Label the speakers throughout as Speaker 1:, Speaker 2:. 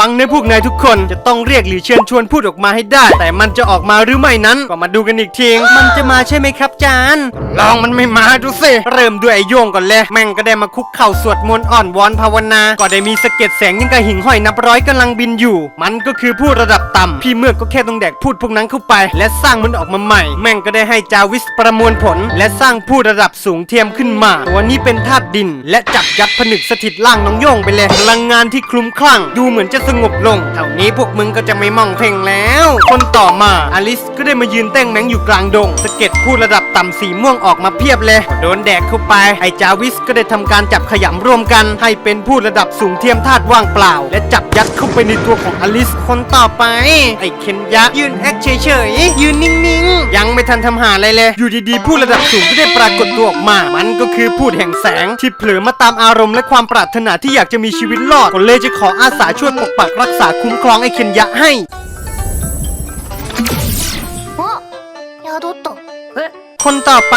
Speaker 1: ฟังในพวกนายทุกคนจะต้องเรียกหรือเชิญชวนพูดออกมาให้ได้ แต่มันจะออกมาหรือไม่นั้น ก็มาดูกันอีกทีมันจะมาใช่ไหมครับจานลองมันไม่มาดูสิเริ่มด้วยไอ้โยงก่อนเลยแม่งก็ได้มาคุกเข่าสวดมนต์อ่อนวอนภาวนา ก็ได้มีสะเก็ดแสงยังกับหิ่งห้อยนับร้อยกำลังบินอยู่ มันก็คือผู้ระดับต่ำพี่เมือกก็แค่ต้องแดกพูดพวกนั้นเข้าไป และสร้างมันออกมาใหม่ แม่งก็ได้ให้จาวิสประมวลผล และสร้างผู้ระดับสูงเทียมขึ้นมาตัวนี้เป็นธาตุดิน และจับยัดผนึกสถิตร่างน้องโยงไปเลยพลังงานที่คลุ้มคลั่ง ดูเหมือนจะสงบลงเท่านี้พวกมึงก็จะไม่มองเพ่งแล้ว คนต่อมาอลิสก็ได้มายืนเต้งแมงอยู่กลางดง สเก็ดผู้ระดับต่ำสีม่วงออกมาเพียบเลย โดนแดกเข้าไป ไอจาวิสก็ได้ทำการจับขยำร่วมกัน ให้เป็นผู้ระดับสูงเทียมธาตุว่างเปล่า และจับยัดเข้าไปในตัวของอลิสคนต่อไป ไอเคนยะยืนแอคเฉยๆยืนนิ่งๆ ยังไม่ทันทำหาอะไรเลย อยู่ดีๆผู้ระดับสูงก็ได้ปรากฏตัวออกมา มันก็คือพูดแห่งแสงที่เผลอมาตามอารมณ์และความปรารถนาที่อยากจะมีชีวิตรอดก็เลยจะขออาสาช่วยปกปักรักษาคุ้มครองไอ้เคนยะให้
Speaker 2: あ宿ったえ
Speaker 1: คนต่อไป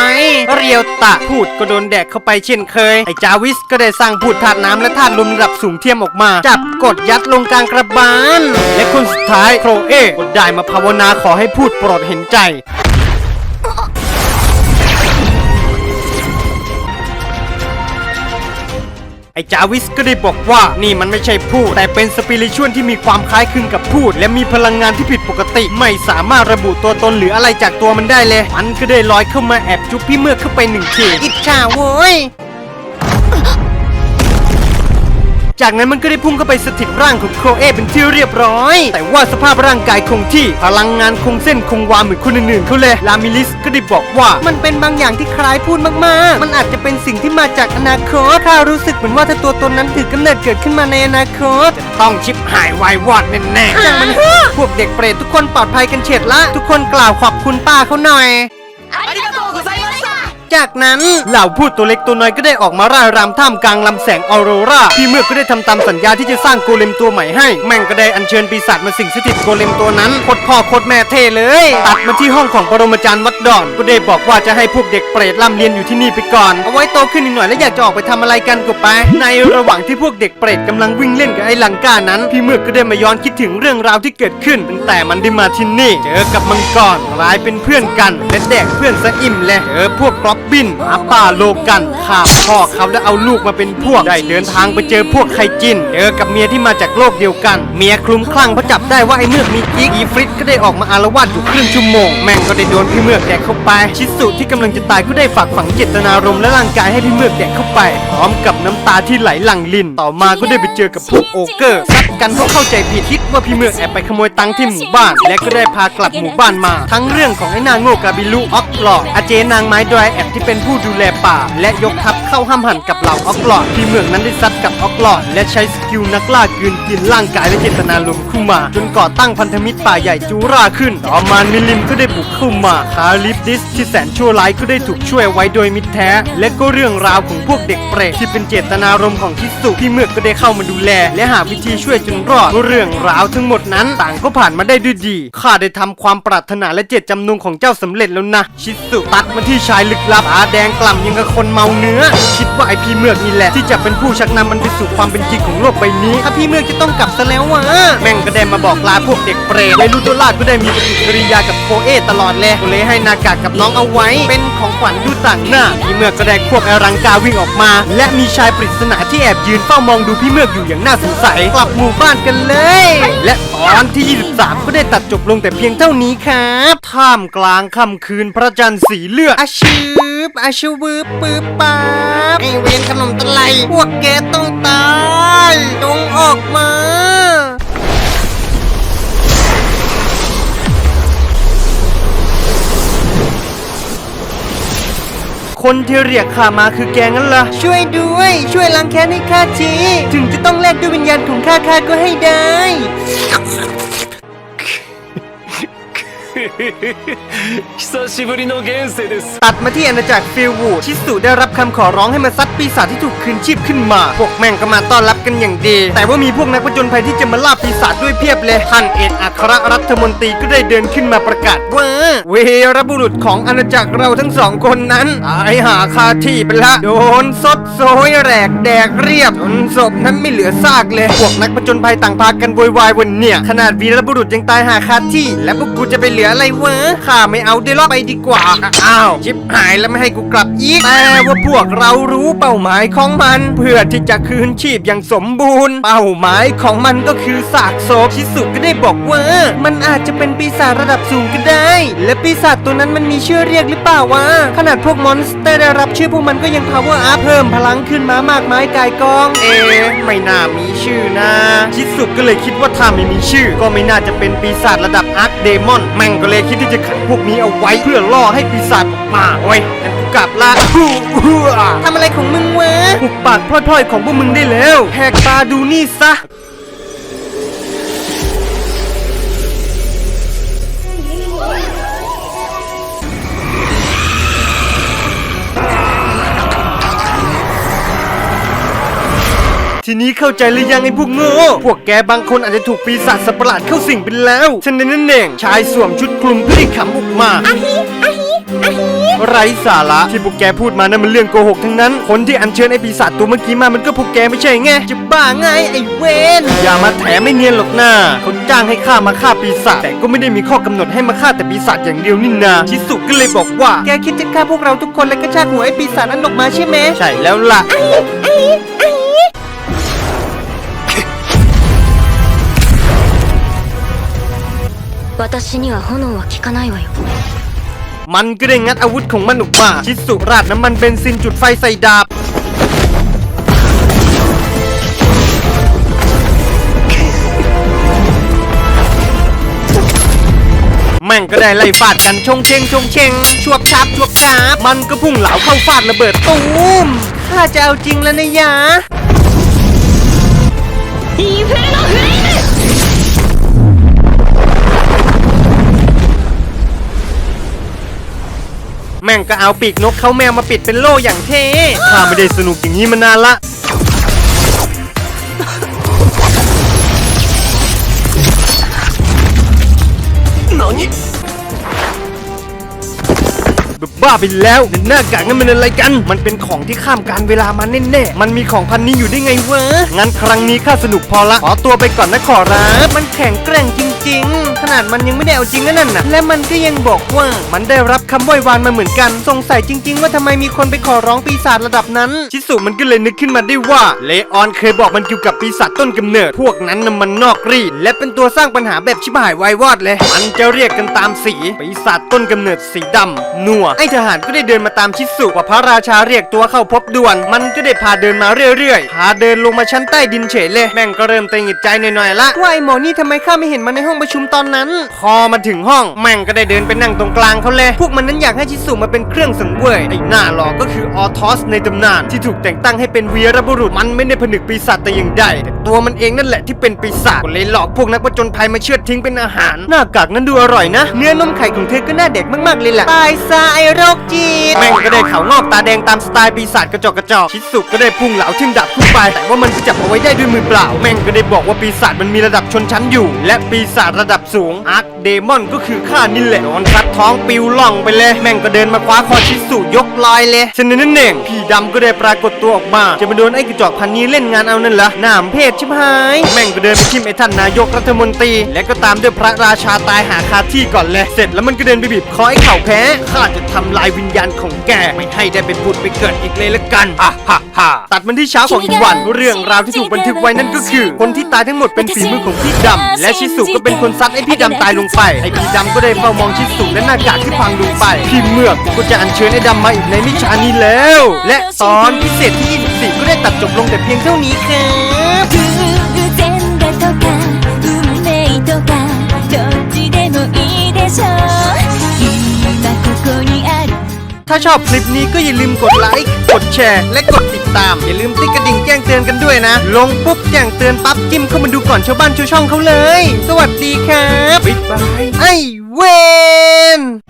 Speaker 1: เรียวตะพูดก็โดนแดกเข้าไปเช่นเคย ไอ้จาวิสก็ได้สร้างพูดธาตุน้ำและธาตุลมระดับสูงเทียมออกมา จับกดยัดลงกลางกระบาล และคนสุดท้ายโครเอก็ได้มาภาวนาขอให้พูดโปรดเห็นใจ ไอจาวิสก็ได้บอกว่านี่มันไม่ใช่พูดแต่เป็นสปิริชวลที่มีความคล้ายคลึงกับพูด และมีพลังงานที่ผิดปกติ ไม่สามารถระบุตัวตนหรืออะไรจากตัวมันได้เลย มันก็ได้ลอยเข้ามาแอบจุ๊บพี่เมื่อเข้าไปหนึ่งทีอิจฉาโว้ย จากนั้นมันก็ได้พุ่งเข้าไปสถิตร่างของโครเอเป็นที่เรียบร้อย แต่ว่าสภาพร่างกายคงที่พลังงานคงเส้นคงวาเหมือนคนอื่นๆเขาเลยลามิลิสก็ได้บอกว่ามันเป็นบางอย่างที่คล้ายพูดมากๆ มันอาจจะเป็นสิ่งที่มาจากอนาคตข้ารู้สึกเหมือนว่าถ้าตัวตนนั้นถือกำเนิดเกิดขึ้นมาในอนาคตจะต้องชิบหายวายวอดแน่ๆจังมันเถอะพวกเด็กเปรตทุกคนปลอดภัยกันเฉียดละ ทุกคนกล่าวขอบคุณป้าเขาหน่อย จากนั้นเหล่าพูดตัวเล็กตัวน้อยก็ได้ออกมาร่ายรำท่ามกลางลำแสงออโรราพี่เมือกก็ได้ทำตามสัญญาที่จะสร้างโกเลมตัวใหม่ให้ แม่งก็ได้อัญเชิญปีศาจมาสิงสถิตโกเลมตัวนั้นโคตรพ่อโคตรแม่เท่เลย ตัดมาที่ห้องของปรมาจารย์วัด ดอน ก็ได้บอกว่าจะให้พวกเด็กเปรตร่ำเรียนอยู่ที่นี่ไปก่อน เอาไว้โตขึ้นอีกหน่อยแล้วอยากจะออกไปทำอะไรกันก็ไป ในระหว่างที่พวกเด็กเปรตกำลังวิ่งเล่นกับไอ้ลังกานั้น พี่เมือกก็ได้มาย้อนคิดถึงเรื่องราวที่เกิดขึ้นตั้งแต่มันได้มาที่นี่ เจอกับมังกรกลายเป็นเพื่อนกันและแดกเพื่อนซะอิ่มเลยเจอพวกกรอบบินหมาป่าโลกันฆ่าพ่อเขาแล้วเอาลูกมาเป็นพวกได้เดินทางไปเจอพวกไคจินเจอกับ เมียที่มาจากโลกเดียวกัน เมียคลุ้มคลั่งเพราะจับได้ว่าไอ้เมือกมีกิ๊กอีฟริตก็ได้ออกมาอารวาสอยู่ครึ่งชั่วโมง แม่งก็ได้โดนพี่เมือกแดกเข้าไป ชิสุที่กำลังจะตายก็ได้ฝากฝังเจตนารมณ์และร่างกายให้พี่เมือกแดกเข้าไป พร้อมกับน้ำตาที่ไหลหลั่งลินต่อมาก็ได้ไปเจอกับพวกโอเกอร์ซัดกันเพราะเข้าใจผิดคิดว่าพี่เมือกแอบไปขโมยตังค์ที่หมู่บ้าน และก็ได้พากลับหมู่บ้านมา ทั้งเรื่องของไอ้นางโง่กาบิลุออกหลอดอาเจนางไม้ดรายแอบที่เป็นผู้ดูแลป่า และยกทัพเข้าห้ามหันกับเหล่าออกหลอดพี่เมือกนั้นได้ซัดกับออกหลอดและใช้สกิลนักกล่ากืนกินร่างกายและเจตนารมณ์ขึ้นมา จนก่อตั้งพันธมิตรป่าใหญ่จูราขึ้น ต่อมามิลิมก็ได้บุกเข้ามาคาลิปดิสที่แสนชั่วร้ายก็ได้ถูกช่วยไว้โดยมิตรแท้ และก็เรื่องราวของพวกเด็กเปรตที่เป็นเจตนารมณ์ของทิสุพี่เมือกก็ได้เข้ามาดูแล และหาวิธีช่วยจนรอดเรื่องราวทั้งหมดนั้นต่างก็ผ่านมาได้ด้วยดีข้าได้ทำความปรารถนาและเจตจำนงของเจ้าสำเร็จแล้วนะชิสุตัดมาที่ชายลึกลับตาแดงกล่ำยังกับคนเมาเนื้อ คิดว่าไอพี่เมือกนี่แหละที่จะเป็นผู้ชักนำมันไปสู่ความเป็นจริงของโลกใบนี้ถ้าพี่เมือกจะต้องกลับซะแล้ววะแม่งก็ได้มาบอกลาพวกเด็กเปรตและลูโตลาดก็ได้มีปฏิกิริยากับโคเอตลอดเลยก็เลยให้หนากากกับน้องเอาไว้ เป็นของขวัญดูต่างหน้าพี่เมือกก็ได้ควบไอรังกาวิ่งออกมา และมีชายปริศนาที่แอบยืนเฝ้ามองดูพี่เมือกอยู่อย่างน่าสงสัยกลับหมู่บ้านกันเลย และตอนที่ 23 ก็ได้ตัดจบลงแต่เพียงเท่านี้ครับท่ามกลางค่ำคืนพระจันทร์สีเลือดอาชื บอาชวืบปืบปาบไอเวนขนมตะไลพวกแกต้องตายจงออกมาคนที่เรียกข้ามาคือแกงั้นล่ะ ช่วยด้วย ช่วยล้างแค้นให้ข้าที ถึงจะต้องแลกด้วยวิญญาณของข้าข้าก็ให้ได้
Speaker 3: 久しぶりの現世です
Speaker 1: ตัดมาที่อาณาจักรฟิลวูดชิสุได้รับคำขอร้องให้มาซัดปีศาจที่ถูกคืนชีพขึ้นมา พวกแม่งก็มาต้อนรับกันอย่างดี แต่ว่ามีพวกนักผจญภัยที่จะมาล่าปีศาจด้วยเพียบเลยท่านเอกอัครรัฐมนตรีก็ได้เดินขึ้นมาประกาศว่าเวรบุรุษของอาณาจักรเราทั้งสองคนนั้นตายหาคาที่ไปละโดนซดโซยแหลกแดกเรียบจนศพนั้นไม่เหลือซากเลย พวกนักผจญภัยต่างพากันโวยวายวันเนี่ย ขนาดวีรบุรุษยังตายหาคาที่ แล้วพวกกูจะไปเหลือ ออะไรวะข้าไม่เอาเดยวลอไปดีกว่า อ้าวชิบหายแล้วไม่ให้กูกลับอีกแต่ว่าพวกเรารู้เป้าหมายของมัน เพื่อที่จะคืนชีพอย่างสมบูรณ์ เป้าหมายของมันก็คือซากศพชิสุก็ได้บอกว่า มันอาจจะเป็นปีศาจระดับสูงก็ได้ และปีศาจตัวนั้นมันมีชื่อเรียกหรือเปล่าวะขนาดพวกมอนสเตอร์ได้รับชื่อพวกมันก็ยัง power up เพิ่มพลังขึ้นมามากมายกายกอง เอ๊ะไม่น่ามีชื่อนะชิสุก็เลยคิดว่าถ้าไม่มีชื่อ ก็ไม่น่าจะเป็นปีศาจระดับอาร์คเดมอนแม่งก็เลยคิดที่จะขังพวกนี้เอาไว้เพื่อล่อให้ปีศาจออกมาโอ้ยงั้นกูกลับละฮู้ฮู้อะทำอะไรของมึงวะหุบปากพล่อยๆของพวกมึงได้แล้วแหกตาดูนี่ซะ นี้เข้าใจหรือยังไอ้พวกโง่ พวกแกบางคนอาจจะถูกปีศาจสัตว์ประหลาดเข้าสิงไปแล้วฉะนั้นนั่นเองชายสวมชุดคลุมเพื่อให้ขำออกมาไร้สาระที่พวกแกพูดมานั้นมันเรื่องโกหกทั้งนั้น คนที่อัญเชิญไอ้ปีศาจตัวเมื่อกี้มามันก็พวกแกไม่ใช่ไง จะบ้าไงไอ้เวนอย่ามาแถไม่เนียนหรอกนะเขาจ้างให้ข้ามาฆ่าปีศาจแต่ก็ไม่ได้มีข้อกำหนดให้มาฆ่าแต่ปีศาจอย่างเดียวนี่นาชิสุก็เลยบอกว่า แกคิดจะฆ่าพวกเราทุกคนและก็ชากหัวไอ้ปีศาจนั้นออกมาใช่ไหมใช่แล้วล่ะ
Speaker 2: 私には炎は効かないわよ
Speaker 1: มันก็ได้งัดอาวุธของมันออกมา ชิสุราดน้ำมันเบนซินจุดไฟใส่ดาบ แม่งก็ได้ไล่ฟาดกันชงเชงชงเชงชวบชับชวบชาบมันก็พุ่งเหลาเข้าฟาดระเบิดตูมข้าจะเอาจริงแล้วนะยะ งก็เอาปีกนกเขาแมวมาปิดเป็นโล่อย่างเท่ข้าไม่ได้สนุกอย่างนี้มานานละ
Speaker 3: 何
Speaker 1: บ้าไปแล้วหน้ากากนั่นมันอะไรกัน มันเป็นของที่ข้ามการเวลามาแน่ๆ มันมีของพันนี้อยู่ได้ไงวะ งั้นครั้งนี้ข้าสนุกพอละ ขอตัวไปก่อนนะขอรับ มันแข็งแกร่งจริง ๆขนาดมันยังไม่ได้เอาจริงนั่นน่ะ และมันก็ยังบอกว่ามันได้รับคำไหว้วานมาเหมือนกัน สงสัยจริง ๆ ว่าทำไมมีคนไปขอร้องปีศาจระดับนั้น ชิสุมันก็เลยนึกขึ้นมาได้ว่า เลออนเคยบอกมันเกี่ยวกับปีศาจต้นกำเนิด พวกนั้นน่ะมันนอกรีดและเป็นตัวสร้างปัญหาแบบชิบหายวายวอดเลย มันจะเรียกกันตามสี ปีศาจต้นกำเนิดสีดำนัว ไอทหารก็ได้เดินมาตามชิสุว่าพระราชาเรียกตัวเข้าพบด่วน มันก็ได้พาเดินมาเรื่อยๆ พาเดินลงมาชั้นใต้ดินเฉยเลย แม่งก็เริ่มเตงิดใจหน่อยๆละว่าไอหมอนี่ทำไมข้าไม่เห็นมันในห้องประชุมตอนนั้น พอมาถึงห้องแม่งก็ได้เดินไปนั่งตรงกลางเขาเลย พวกมันนั้นอยากให้ชิสุมาเป็นเครื่องสังเวยไอหน้าหลอกก็คือออทอสในตำนานที่ถูกแต่งตั้งให้เป็นวีรบุรุษมันไม่ได้ผนึกปีศาจแต่อย่างใดแต่ ตัวมันเองนั่นแหละที่เป็นปีศาจก็เลยหลอกพวกนักผจญภัยมาเชือดทิ้งเป็นอาหาร หน้ากากนั้นดูอร่อยนะ เนื้อนมไข่ของเธอก็น่าเด็กมากๆเลยแหละตายซะไอโรคจิตแม่งก็ได้เขางอกตาแดงตามสไตล์ปีศาจกระจอกกระจอกชิสุก็ได้พุ่งเหลาทิ่มดับขึ้นไป แต่ว่ามันก็จับเอาไว้ได้ด้วยมือเปล่า แม่งก็ได้บอกว่าปีศาจมันมีระดับชนชั้นอยู่ และปีศาจระดับสูงอาร์คเดมอนก็คือข้านี่แหละโดนคัดท้องปิวล่องไปเลย แม่งก็เดินมาคว้าคอชิสุยกลอยเลยฉะนั้นนั่นเองพี่ดำก็ได้ปรากฏตัวออกมา จะมาโดนไอ้กระจอกพันนี้เล่นงานเอานั่นเหรอหนามเพศชิบหาย แม่งก็เดินไปทิมไอ้ท่านนายกรัฐมนตรี และก็ตามด้วยพระราชาตายหาคาที่ก่อนเลยเสร็จแล้วมันก็เดินไปบีบคอไอ้เข่าแพ้ข้าจะทำลายวิญญาณของแกไม่ให้ได้ไปผุดไปเกิดอีกเลยละกันอะฮ่าฮ่าตัดมันที่เช้าของอีกวันเรื่องราวที่ถูกบันทึกไว้นั่นก็คือ คนที่ตายทั้งหมดเป็นฝีมือของพี่ดำและชิสุก็เป็นคนซัดไอ้พี่ดำตายลงไปไอ้พี่ดำก็ได้เฝ้ามองชิสุและหน้ากากที่พังลงไปพี่เมือกก็จะอัญเชิญไอ้ดำมาอีกในมิชานี้แล้ว และตอนพิเศษที่ 4 ก็ได้ตัดจบลงแต่เพียงเท่านี้ครับถ้าชอบคลิปนี้ก็อย่าลืมกดไลค์ กดแชร์ และกดติดตาม อย่าลืมติ๊กกระดิ่งแจ้งเตือนกันด้วยนะ ลงปุ๊บแจ้งเตือนปั๊บจิ้มเข้ามาดูก่อนชาวบ้านชาวช่องเขาเลย สวัสดีครับ บ๊ายบาย ไอเวน